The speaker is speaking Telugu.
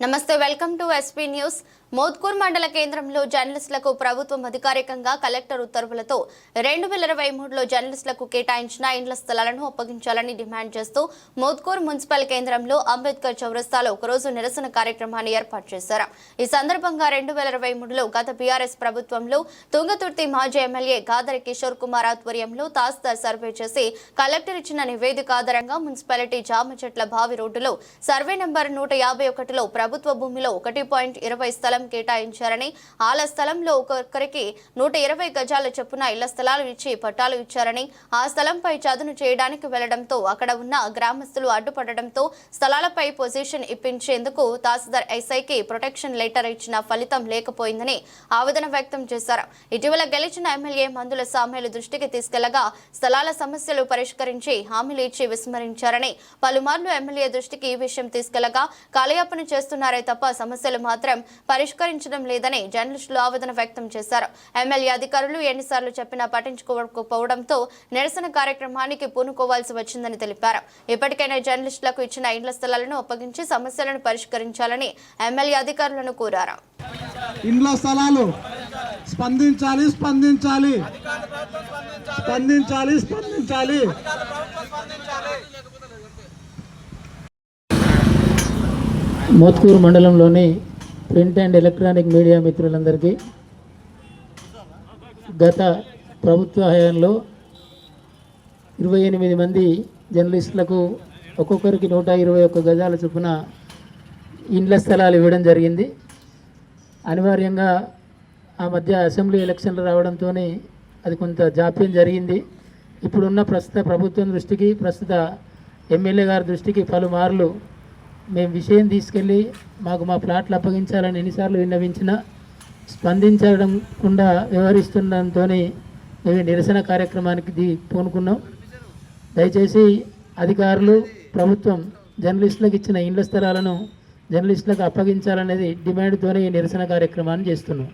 నమస్తే వెల్కమ్ టు ఎస్పీ న్యూస్ మోద్కూర్ మండల కేంద్రంలో జర్నలిస్టులకు ప్రభుత్వం అధికారికంగా కలెక్టర్ ఉత్తర్వులతో రెండు వేల ఇరవై మూడులో జర్నలిస్టులకు కేటాయించిన ఇండ్ల స్థలాలను అప్పగించాలని డిమాండ్ చేస్తూ మోద్కూర్ మున్సిపల్ కేంద్రంలో అంబేద్కర్ చౌరస్తాలో ఒకరోజు నిరసన కార్యక్రమాన్ని ఏర్పాటు చేశారు. ఈ సందర్భంగా రెండు వేల ఇరవై మూడులో గత బీఆర్ఎస్ ప్రభుత్వంలో తుంగతుర్తి మాజీ ఎమ్మెల్యే గాదరి కిషోర్ కుమార్ ఆధ్వర్యంలో తహసీల్దార్ సర్వే చేసి కలెక్టర్ ఇచ్చిన నివేదిక ఆధారంగా మున్సిపాలిటీ జామ చెట్ల బావి రోడ్డులో సర్వే నంబర్ నూట యాభై ఒకటిలో ప్రభుత్వ భూమిలో ఒకటి పాయింట్ ఇరవై స్థలం కేటాయించారని ఆల స్థలంలో ఒక్కొక్కరికి నూట ఇరవై గజాల చొప్పున ఇళ్ళ స్థలాలు ఇచ్చి పట్టాలు ఇచ్చారని ఆ స్థలంపై చదును చేయడానికి వెళ్ళడంతో అక్కడ ఉన్న గ్రామస్తులు అడ్డుపడడంతో స్థలాలపై పొజిషన్ ఇప్పించేందుకు తహసీల్దార్ ఎస్ఐకి ప్రొటెక్షన్ లెటర్ ఇచ్చిన ఫలితం లేకపోయిందని ఆవేదన వ్యక్తం చేశారు. ఇటీవల గెలిచిన ఎమ్మెల్యే మందుల సామ్యాలు దృష్టికి తీసుకెళ్ళగా స్థలాల సమస్యలు పరిష్కరించి హామీలు ఇచ్చి విస్మరించారని పలుమార్లు ఎమ్మెల్యే దృష్టికి ఈ విషయం తీసుకెళ్ళగా కాలయాపన చేస్తున్నారే తప్ప సమస్యలు మాత్రం పరిష్కరించడం లేదని జర్నలిస్టులు ఆవేదన వ్యక్తం చేశారు. ఎమ్మెల్యే అధికారులు ఎన్నిసార్లు చెప్పినా పట్టించుకోకపోవడంతో నిరసన కార్యక్రమానికి పూనుకోవాల్సి వచ్చిందని తెలిపారు. ఇప్పటికైనా జర్నలిస్టులకు ఇచ్చిన ఇండ్ల స్థలాలను అప్పగించి సమస్యలను పరిష్కరించాలని ఎమ్మెల్యే అధికారులను కోరారు. ఇండ్ల స్థలాలు స్పందించాలి స్పందించాలి. స్పందించాలి స్పందించాలి. మోత్కూరు మండలంలోని ప్రింట్ అండ్ ఎలక్ట్రానిక్ మీడియా మిత్రులందరికీ గత ప్రభుత్వ హయాంలో ఇరవై ఎనిమిది మంది జర్నలిస్టులకు ఒక్కొక్కరికి నూట ఇరవై ఒక్క గజాల చొప్పున ఇండ్ల స్థలాలు ఇవ్వడం జరిగింది. అనివార్యంగా ఆ మధ్య అసెంబ్లీ ఎలక్షన్లు రావడంతో అది కొంత జాప్యం జరిగింది. ఇప్పుడున్న ప్రస్తుత ప్రభుత్వం దృష్టికి ప్రస్తుత ఎమ్మెల్యే గారి దృష్టికి పలుమార్లు మేము విషయం తీసుకెళ్ళి మాకు మా ప్లాట్లు అప్పగించాలని ఎన్నిసార్లు విన్నవించినా స్పందించడంకుండా వ్యవహరిస్తుండంతోనే మేము నిరసన కార్యక్రమానికి పూనుకున్నాం. దయచేసి అధికారులు ప్రభుత్వం జర్నలిస్టులకు ఇచ్చిన ఇండ్ల స్థలాలను జర్నలిస్టులకు అప్పగించాలనేది డిమాండ్తోనే ఈ నిరసన కార్యక్రమాన్ని చేస్తున్నాం.